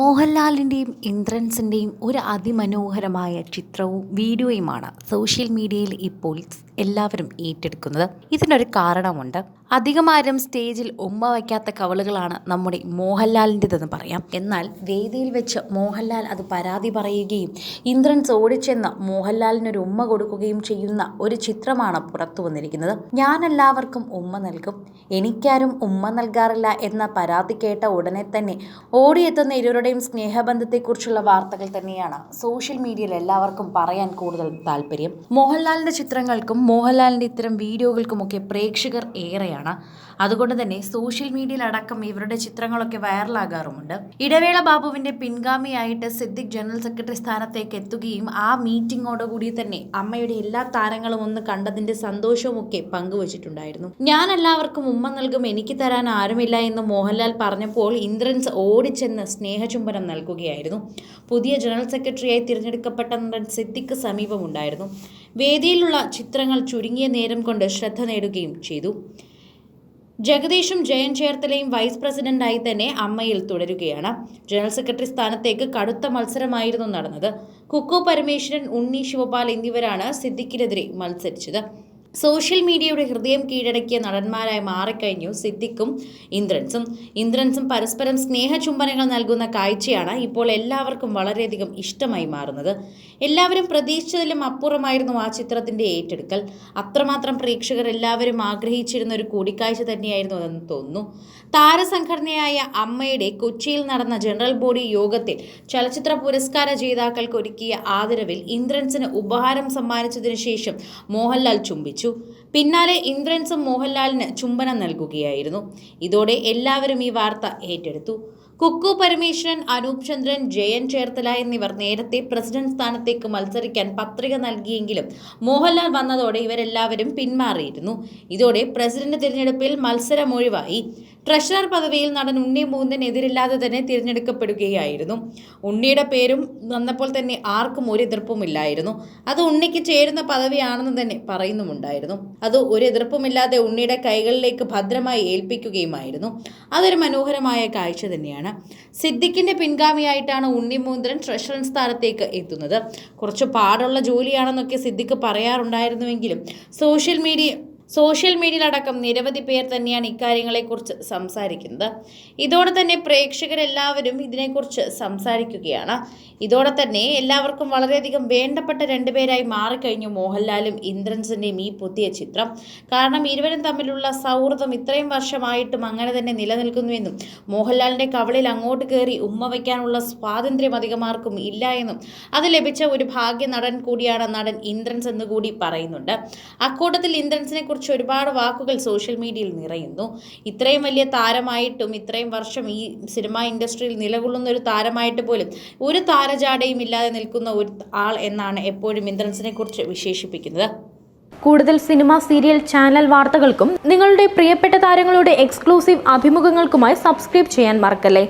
മോഹൻലാലിന്റെയും ഇന്ദ്രൻസിന്റെയും ഒരു അതിമനോഹരമായ ചിത്രവും വീഡിയോയുമാണ് സോഷ്യൽ മീഡിയയിൽ ഇപ്പോൾ എല്ലാവരും ഏറ്റെടുക്കുന്നത്. ഇതിനൊരു കാരണമുണ്ട്. അധികമാരും സ്റ്റേജിൽ ഉമ്മ വയ്ക്കാത്ത കവളുകളാണ് നമ്മുടെ മോഹൻലാലിന്റെതെന്ന് പറയാം. എന്നാൽ വേദിയിൽ വെച്ച് മോഹൻലാൽ അത് പരാതി പറയുകയും ഇന്ദ്രൻസ് ഓടിച്ചെന്ന് മോഹൻലാലിനൊരു ഉമ്മ കൊടുക്കുകയും ചെയ്യുന്ന ഒരു ചിത്രമാണ് പുറത്തു വന്നിരിക്കുന്നത്. ഞാൻ എല്ലാവർക്കും ഉമ്മ നൽകും. എനിക്കാരും ഉമ്മ നൽകാറില്ല എന്ന പരാതി കേട്ട ഉടനെ തന്നെ ഓടിയെത്തുന്ന ഇരുവരുടെയും സ്നേഹബന്ധത്തെക്കുറിച്ചുള്ള വാർത്തകൾ തന്നെയാണ് സോഷ്യൽ മീഡിയയിൽ എല്ലാവർക്കും പറയാൻ കൂടുതൽ താല്പര്യം. മോഹൻലാലിന്റെ ചിത്രങ്ങൾക്കും മോഹൻലാലിന്റെ ഇത്തരം വീഡിയോകൾക്കുമൊക്കെ പ്രേക്ഷകർ ഏറെയാണ്. അതുകൊണ്ട് തന്നെ സോഷ്യൽ മീഡിയയിലടക്കം ഇവരുടെ ചിത്രങ്ങളൊക്കെ വൈറലാകാറുമുണ്ട്. ഇടവേള ബാബുവിന്റെ പിൻഗാമിയായിട്ട് സിദ്ദിഖ് ജനറൽ സെക്രട്ടറി സ്ഥാനത്തേക്ക് എത്തുകയും ആ മീറ്റിങ്ങോടുകൂടി തന്നെ അമ്മയുടെ എല്ലാ താരങ്ങളും ഒന്ന് കണ്ടതിന്റെ സന്തോഷവും ഒക്കെ പങ്കുവച്ചിട്ടുണ്ടായിരുന്നു. ഞാൻ എല്ലാവർക്കും ഉമ്മ നൽകും എനിക്ക് തരാൻ ആരുമില്ല എന്ന് മോഹൻലാൽ പറഞ്ഞപ്പോൾ ഇന്ദ്രൻസ് ഓടിച്ചെന്ന് സ്നേഹചുംബനം നൽകുകയായിരുന്നു. പുതിയ ജനറൽ സെക്രട്ടറിയായി തിരഞ്ഞെടുക്കപ്പെട്ട നടൻ സിദ്ദിഖ് സമീപമുണ്ടായിരുന്നു. വേദിയിലുള്ള ചിത്രങ്ങൾ ചുരുങ്ങിയ നേരം കൊണ്ട് ശ്രദ്ധ നേടുകയും ചെയ്തു. ജഗദീഷും ജയൻ ചേർത്തലയും വൈസ് പ്രസിഡന്റായി തന്നെ അമ്മയിൽ തുടരുകയാണ്. ജനറൽ സെക്രട്ടറി സ്ഥാനത്തേക്ക് കടുത്ത മത്സരമായിരുന്നു നടന്നത്. കുക്കു പരമേശ്വരൻ ഉണ്ണി ശിവപാൽ എന്നിവരാണ് സിദ്ദിഖിനെതിരെ മത്സരിച്ചത്. സോഷ്യൽ മീഡിയയുടെ ഹൃദയം കീഴടക്കിയ നടന്മാരായി മാറിക്കഴിഞ്ഞു സിദ്ദിഖും ഇന്ദ്രൻസും. ഇന്ദ്രൻസും പരസ്പരം സ്നേഹചുംബനങ്ങൾ നൽകുന്ന കാഴ്ചയാണ് ഇപ്പോൾ എല്ലാവർക്കും വളരെയധികം ഇഷ്ടമായി മാറുന്നത്. എല്ലാവരും പ്രതീക്ഷിച്ചതിലും അപ്പുറമായിരുന്നു ആ ചിത്രത്തിന്റെ ഏറ്റെടുക്കൽ. അത്രമാത്രം പ്രേക്ഷകർ എല്ലാവരും ആഗ്രഹിച്ചിരുന്ന ഒരു കൂടിക്കാഴ്ച തന്നെയായിരുന്നു അതെന്ന് തോന്നുന്നു. താരസംഘടനയായ അമ്മയുടെ കൊച്ചിയിൽ നടന്ന ജനറൽ ബോഡി യോഗത്തിൽ ചലച്ചിത്ര പുരസ്കാര ജേതാക്കൾക്ക് ഒരുക്കിയ ആദരവിൽ ഇന്ദ്രൻസിന് ഉപഹാരം സമ്മാനിച്ചതിനു ശേഷം മോഹൻലാൽ ചുംബിച്ചു. പിന്നാലെ ഇന്ദ്രൻസും മോഹൻലാലിന് ചുംബനം നൽകുകയായിരുന്നു. ഇതോടെ എല്ലാവരും ഈ വാർത്ത ഏറ്റെടുത്തു. കുക്കു പരമേശ്വരൻ അനൂപ് ചന്ദ്രൻ ജയൻ ചേർത്തല എന്നിവർ നേരത്തെ പ്രസിഡന്റ് സ്ഥാനത്തേക്ക് മത്സരിക്കാൻ പത്രിക നൽകിയെങ്കിലും മോഹൻലാൽ വന്നതോടെ ഇവരെല്ലാവരും പിന്മാറിയിരുന്നു. ഇതോടെ പ്രസിഡന്റ് തിരഞ്ഞെടുപ്പിൽ മത്സരം ഒഴിവായി ട്രഷറർ പദവിയിൽ നടൻ ഉണ്ണി മൂന്നിന് എതിരില്ലാതെ തന്നെ തിരഞ്ഞെടുക്കപ്പെടുകയായിരുന്നു. ഉണ്ണിയുടെ പേരും വന്നപ്പോൾ തന്നെ ആർക്കും ഒരു എതിർപ്പുമില്ലായിരുന്നു. അത് ഉണ്ണിക്ക് ചേരുന്ന പദവിയാണെന്ന് തന്നെ പറയുന്നുമുണ്ടായിരുന്നു. അത് ഒരു എതിർപ്പുമില്ലാതെ ഉണ്ണിയുടെ കൈകളിലേക്ക് ഭദ്രമായി ഏൽപ്പിക്കുകയുമായിരുന്നു. അതൊരു മനോഹരമായ കാഴ്ച തന്നെയാണ്. സിദ്ദിഖിന്റെ പിൻഗാമിയായിട്ടാണ് ഉണ്ണി മൂന്ദ്രൻ ട്രഷറർ സ്ഥാനത്തേക്ക് എത്തുന്നത്. കുറച്ച് പാടുള്ള ജോലിയാണെന്നൊക്കെ സിദ്ദിഖ് പറയാറുണ്ടായിരുന്നുവെങ്കിലും സോഷ്യൽ മീഡിയ സോഷ്യൽ മീഡിയയിലടക്കം നിരവധി പേർ തന്നെയാണ് ഇക്കാര്യങ്ങളെക്കുറിച്ച് സംസാരിക്കുന്നത്. ഇതോടെ തന്നെ പ്രേക്ഷകരെല്ലാവരും ഇതിനെക്കുറിച്ച് സംസാരിക്കുകയാണ്. ഇതോടെ തന്നെ എല്ലാവർക്കും വളരെയധികം വേണ്ടപ്പെട്ട രണ്ടുപേരായി മാറിക്കഴിഞ്ഞു മോഹൻലാലും ഇന്ദ്രൻസിന്റെയും ഈ പുതിയ ചിത്രം. കാരണം ഇരുവരും തമ്മിലുള്ള സൗഹൃദം ഇത്രയും വർഷമായിട്ടും അങ്ങനെ തന്നെ നിലനിൽക്കുന്നുവെന്നും മോഹൻലാലിന്റെ കവളിൽ അങ്ങോട്ട് കയറി ഉമ്മ വയ്ക്കാനുള്ള സ്വാതന്ത്ര്യം അധികമാർക്കും ഇല്ല എന്നും അത് ലഭിച്ച ഒരു ഭാഗ്യ നടൻ കൂടിയാണ് നടൻ ഇന്ദ്രൻസ് എന്ന് കൂടി പറയുന്നുണ്ട്. അക്കൂട്ടത്തിൽ ഇന്ദ്രൻസിനെ കുറിച്ച് ഒരുപാട് വാക്കുകൾ സോഷ്യൽ മീഡിയയിൽ നിറയുന്നു. ഇത്രയും വലിയ താരമായിട്ടും ഇത്രയും വർഷം ഈ സിനിമാ ഇൻഡസ്ട്രിയിൽ നിലകൊള്ളുന്ന ഒരു താരമായിട്ട് പോലും ഒരു താരജാടയും ഇല്ലാതെ നിൽക്കുന്ന ഒരു ആൾ എന്നാണ് എപ്പോഴും ഇന്ദ്രൻസിനെ കുറിച്ച് വിശേഷിപ്പിക്കുന്നത്. കൂടുതൽ സിനിമ സീരിയൽ ചാനൽ വാർത്തകൾക്കും നിങ്ങളുടെ പ്രിയപ്പെട്ട താരങ്ങളുടെ എക്സ്ക്ലൂസീവ് അഭിമുഖങ്ങൾക്കുമായി സബ്സ്ക്രൈബ് ചെയ്യാൻ മറക്കല്ലേ?